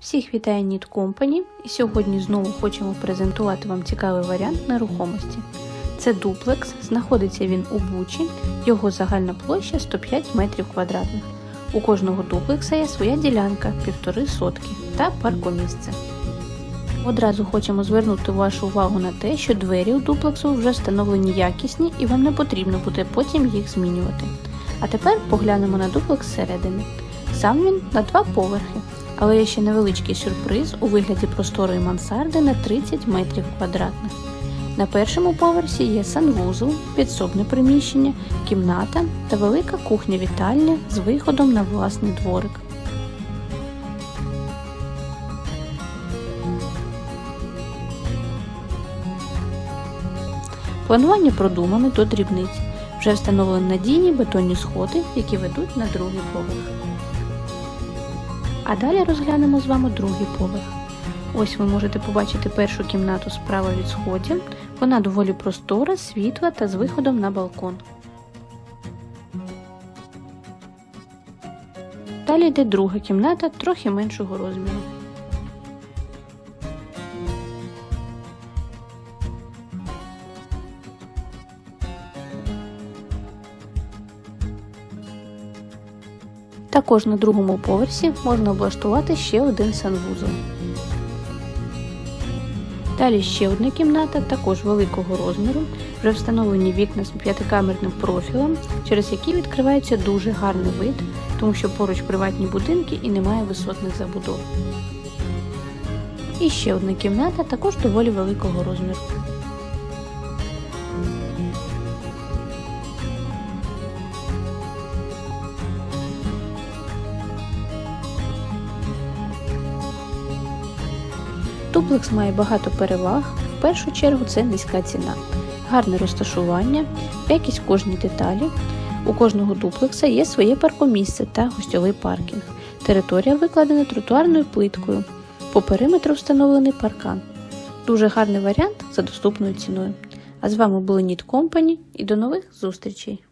Всіх вітає Need Company і сьогодні знову хочемо презентувати вам цікавий варіант нерухомості. Це дуплекс, знаходиться він у Бучі, його загальна площа 105 метрів квадратних. У кожного дуплекса є своя ділянка півтори сотки та паркомісце. Одразу хочемо звернути вашу увагу на те, що двері у дуплексу вже встановлені якісні і вам не потрібно буде потім їх змінювати. А тепер поглянемо на дуплекс зсередини. Сам він на два поверхи, але є ще невеличкий сюрприз у вигляді просторої мансарди на 30 метрів квадратних. На першому поверсі є санвузол, підсобне приміщення, кімната та велика кухня-вітальня з виходом на власний дворик. Планування продумане до дрібниць. Вже встановлені надійні бетонні сходи, які ведуть на другий поверх. А далі розглянемо з вами другий поверх. Ось ви можете побачити першу кімнату справа від сходів. Вона доволі простора, світла та з виходом на балкон. Далі йде друга кімната трохи меншого розміру. Також на другому поверсі можна облаштувати ще один санвузол. Далі ще одна кімната, також великого розміру, вже встановлені вікна з п'ятикамерним профілем, через які відкривається дуже гарний вид, тому що поруч приватні будинки і немає висотних забудов. І ще одна кімната, також доволі великого розміру. Дуплекс має багато переваг. В першу чергу це низька ціна, гарне розташування, якість кожній деталі. У кожного дуплекса є своє паркомісце та гостьовий паркінг. Територія викладена тротуарною плиткою. По периметру встановлений паркан. Дуже гарний варіант за доступною ціною. А з вами були Need Company і до нових зустрічей!